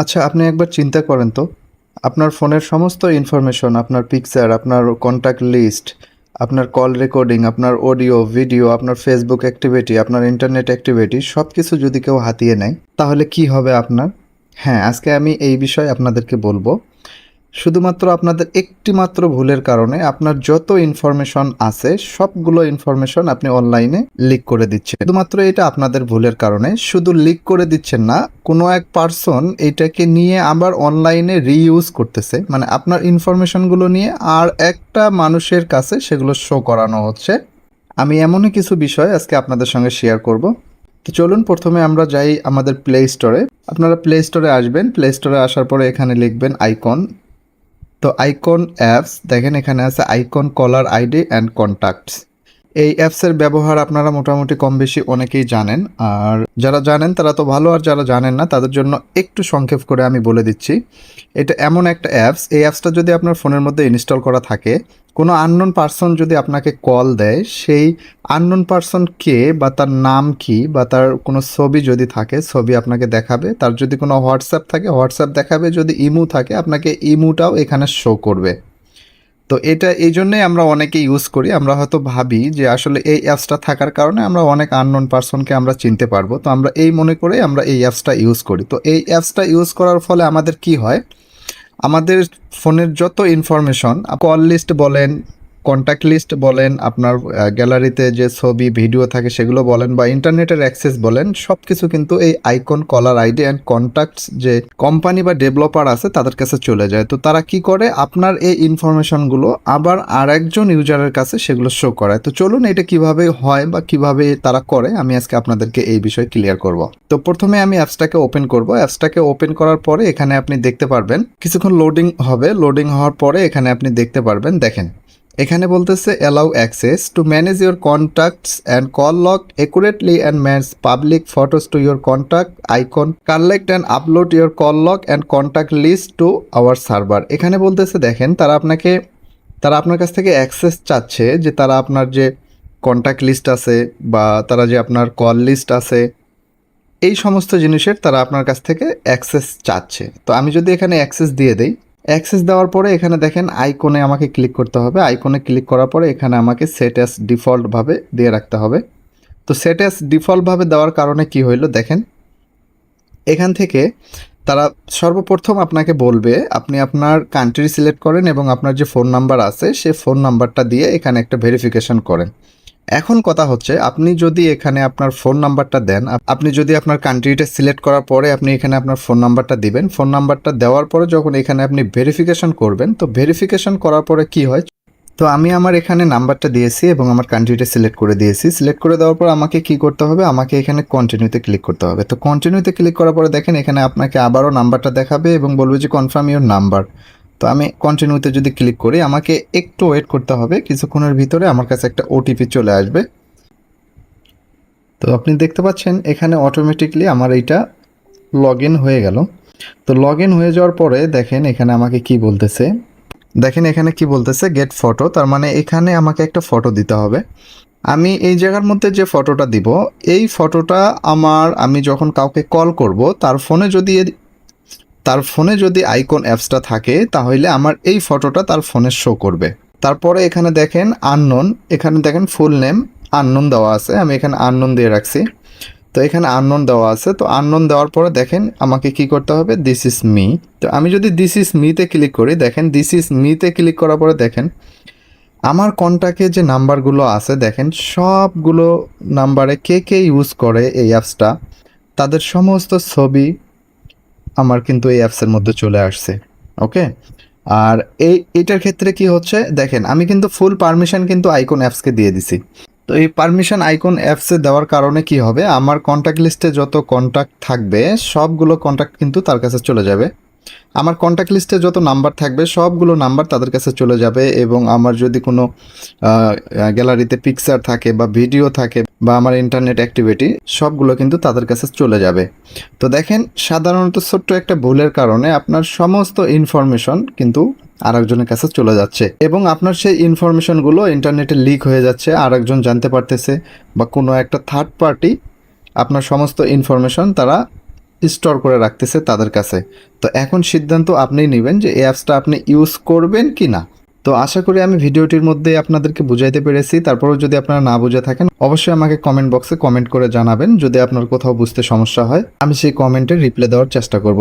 আচ্ছা আপনি একবার চিন্তা করেন তো। আপনার ফোনের সমস্ত ইনফরমেশন আপনার পিকচার আপনার কন্ট্যাক্ট লিস্ট আপনার কল রেকর্ডিং আপনার অডিও ভিডিও আপনার ফেসবুক অ্যাক্টিভিটি আপনার ইন্টারনেট অ্যাক্টিভিটি সব কিছু যদি কেউ হাতিয়ে নেয়, তাহলে কি হবে আপনার? হ্যাঁ আজকে আমি এই বিষয়ে আপনাদেরকে বলব। শুধুমাত্র আপনাদের একটি মাত্র ভুলের কারণে আপনার যত ইনফরমেশন আছে, সবগুলো ইনফরমেশন আপনি অনলাইনে লিক করে দিচ্ছেন। শুধুমাত্র এটা আপনাদের ভুলের কারণে, শুধু লিক করে দিচ্ছেন না, কোনো এক পার্সন এটাকে নিয়ে আবার অনলাইনে রিইউজ করতেছে। মানে আপনার ইনফরমেশনগুলো নিয়ে আর একটা মানুষের কাছে সেগুলো শো করানো হচ্ছে। আমি এমনই কিছু বিষয় আজকে আপনাদের সঙ্গে শেয়ার করব। তো চলুন প্রথমে আমরা যাই আমাদের প্লে স্টোরে আপনারা প্লে স্টোরে আসবেন। প্লে স্টোরে আসার পরে এখানে লিখবেন আইকন তো আইকন অ্যাপস দেখেন এখানে আছে icon caller ID and contacts এই অ্যাপসের ব্যবহার আপনারা মোটামুটি কম বেশি অনেকেই জানেন। আর যারা জানেন তারা তো ভালো, আর যারা জানেন না তাদের জন্য একটু সংক্ষেপ করে আমি বলে দিচ্ছি। এটা এমন একটা অ্যাপস এই অ্যাপসটা যদি আপনার ফোনের মধ্যে ইনস্টল করা থাকে, কোনো আননোন পার্সন যদি আপনাকে কল দেয়, সেই আননোন পার্সন কে বা তার নাম কি বা তার কোনো ছবি যদি থাকে, ছবি আপনাকে দেখাবে। তার যদি কোনো হোয়াটসঅ্যাপ থাকে হোয়াটসঅ্যাপ দেখাবে। যদি ইমু থাকে, আপনাকে ইমুটাও এখানে শো করবে। তো এটা এই জন্যই আমরা অনেকে ইউজ করি। আমরা হয়তো ভাবি যে আসলে এই অ্যাপসটা থাকার কারণে আমরা অনেক আননোন পার্সনকে আমরা চিনতে পারব। তো আমরা এই মনে করে আমরা এই অ্যাপসটা ইউজ করি। তো এই অ্যাপসটা ইউজ করার ফলে আমাদের কি হয়? আমাদের ফোনের যত ইনফরমেশন কল লিস্ট বলেন কন্ট্যাক্ট লিস্ট বলেন, আপনার গ্যালারিতে যে ছবি ভিডিও থাকে সেগুলো বলেন বা ইন্টারনেটের অ্যাক্সেস বলেন সব কিছু কিন্তু এই icon caller ID and contacts যে কোম্পানি বা ডেভেলপার আছে তাদের কাছে চলে যায়। তো তারা কি করে? আপনার এই ইনফরমেশনগুলো আবার আর একজন ইউজারের কাছে সেগুলো শো করায়। তো চলুন এটা কীভাবে হয় বা কীভাবে তারা করে, আমি আজকে আপনাদেরকে এই বিষয়ে ক্লিয়ার করব। তো প্রথমে আমি অ্যাপসটাকে ওপেন করব। অ্যাপসটাকে ওপেন করার পরে এখানে আপনি দেখতে পারবেন, কিছুক্ষণ লোডিং হবে। লোডিং হওয়ার পরে এখানে আপনি দেখতে পারবেন, দেখেন। এখানে বলতেছে allow access to manage your contacts and call log accurately and manage public photos to your contact icon collect and upload your call log and contact list to our server এখানে বলতেছে, দেখেন, তারা আপনাকে, তারা আপনার কাছ থেকে অ্যাক্সেস চাচ্ছে যে তারা আপনার যে কন্ট্যাক্ট লিস্ট আছে বা তারা যে আপনার কল লিস্ট আছে, এই সমস্ত জিনিসের তারা আপনার কাছ থেকে অ্যাক্সেস চাচ্ছে। তো আমি যদি এখানে অ্যাক্সেস দিয়ে দেই অ্যাক্সেস দেওয়ার পরে এখানে দেখেন আইকনে আমাকে ক্লিক করতে হবে। আইকনে ক্লিক করার পরে এখানে আমাকে সেট অ্যাস ডিফল্টভাবে দিয়ে রাখতে হবে। তো সেট অ্যাস ডিফল্টভাবে দেওয়ার কারণে কি হইল দেখেন, এখান থেকে তারা সর্বপ্রথম আপনাকে বলবে, আপনি আপনার কান্ট্রি সিলেক্ট করেন এবং আপনার যে ফোন নাম্বার আছে, সে ফোন নাম্বারটা দিয়ে এখানে একটা ভেরিফিকেশন করেন। এখন কথা হচ্ছে, আপনি যদি এখানে আপনার ফোন নাম্বারটা দেন আপনি যদি আপনার কান্ট্রিটা সিলেক্ট করার পরে আপনি এখানে আপনার ফোন নাম্বারটা দিবেন। ফোন নাম্বারটা দেওয়ার পরে যখন এখানে আপনি ভেরিফিকেশন করবেন, তো ভেরিফিকেশন করার পরে কি হয়? তো আমি আমার এখানে নাম্বারটা দিয়েছি এবং আমার কান্ট্রিটা সিলেক্ট করে দিয়েছি। সিলেক্ট করে দেওয়ার পর আমাকে কি করতে হবে? আমাকে এখানে কন্টিনিউতে ক্লিক করতে হবে। তো কন্টিনিউতে ক্লিক করার পরে দেখেন এখানে আপনাকে আবারও নাম্বারটা দেখাবে এবং বলবে যে কনফার্ম ইউর নাম্বার তো আমি কন্টিনিউতে যদি ক্লিক করি, আমাকে একটু ওয়েট করতে হবে। কিছুক্ষণের ভিতরে আমার কাছে একটা ওটিপি চলে আসবে। তো আপনি দেখতে পাচ্ছেন, এখানে অটোমেটিকলি আমার এইটা লগ হয়ে গেল। তো লগ হয়ে যাওয়ার পরে দেখেন, এখানে আমাকে কি বলতেছে? দেখেন, এখানে কি বলতেছে? গেট ফটো তার মানে এখানে আমাকে একটা ফটো দিতে হবে। আমি এই জায়গার মধ্যে যে ফটোটা দিব, এই ফটোটা আমার, আমি যখন কাউকে কল করব, তার ফোনে যদি তার ফোনে যদি আইকন অ্যাপসটা থাকে, তাহলে আমার এই ফটোটা তার ফোনে শো করবে। তারপরে এখানে দেখেন আননোন, এখানে দেখেন ফুল নেম আননোন দেওয়া আছে, আমি এখানে আননোন দিয়ে রাখছি। তো এখানে আননোন দেওয়া আছে, তো আননোন দেওয়ার পরে দেখেন আমাকে কি করতে হবে দিস ইজ মি তো আমি যদি দিস ইজ মিতে ক্লিক করি, দেখেন দিস ইজ মিতে ক্লিক করার পরে দেখেন, আমার কন্ট্যাক্টে যে নাম্বারগুলো আছে, দেখেন সবগুলো নাম্বারে কে কে ইউজ করে এই অ্যাপসটা তাদের সমস্ত ছবি আমার কিন্তু এই অ্যাপসের মধ্যে চলে আসছে ওকে আর এই, এটার ক্ষেত্রে কি হচ্ছে? দেখেন, আমি কিন্তু ফুল পারমিশন কিন্তু আইকন অ্যাপসকে দিয়ে দিছি। তো এই পারমিশন আইকন অ্যাপসে দেওয়ার কারণে কি হবে? আমার কন্ট্যাক্ট লিস্টে যত কন্ট্যাক্ট থাকবে, সবগুলো কন্ট্যাক্ট কিন্তু তার কাছে চলে যাবে। আমার কন্ট্যাক্ট লিস্টে যত নাম্বার থাকবে, সবগুলো নাম্বার তাদের কাছে চলে যাবে এবং আমার যদি কোনো গ্যালারিতে পিকচার থাকে বা ভিডিও থাকে বা আমার ইন্টারনেট অ্যাক্টিভিটি সবগুলো কিন্তু তাদের কাছে চলে যাবে। তো দেখেন, সাধারণত ছোট্ট একটা ভুলের কারণে আপনার সমস্ত ইনফরমেশন কিন্তু আরেকজনের কাছে চলে যাচ্ছে এবং আপনার সেই ইনফরমেশনগুলো ইন্টারনেটে লিক হয়ে যাচ্ছে, আরেকজন জানতে পারতেছে বা কোনো একটা থার্ড পার্টি আপনার সমস্ত ইনফরমেশন তারা স্টোর করে রাখতেছে তাদের কাছে। তো এখন সিদ্ধান্ত আপনি নেবেন যে এই অ্যাপসটা আপনি ইউজ করবেন কি না। তো আশা করি আমি ভিডিওটির মধ্যে আপনাদেরকে বুঝাইতে পেরেছি। তারপরেও যদি আপনারা না বুঝে থাকেন, অবশ্যই আমাকে কমেন্ট বক্সে কমেন্ট করে জানাবেন। যদি আপনার কোথাও বুঝতে সমস্যা হয়, আমি সেই কমেন্টে রিপ্লাই দেওয়ার চেষ্টা করব।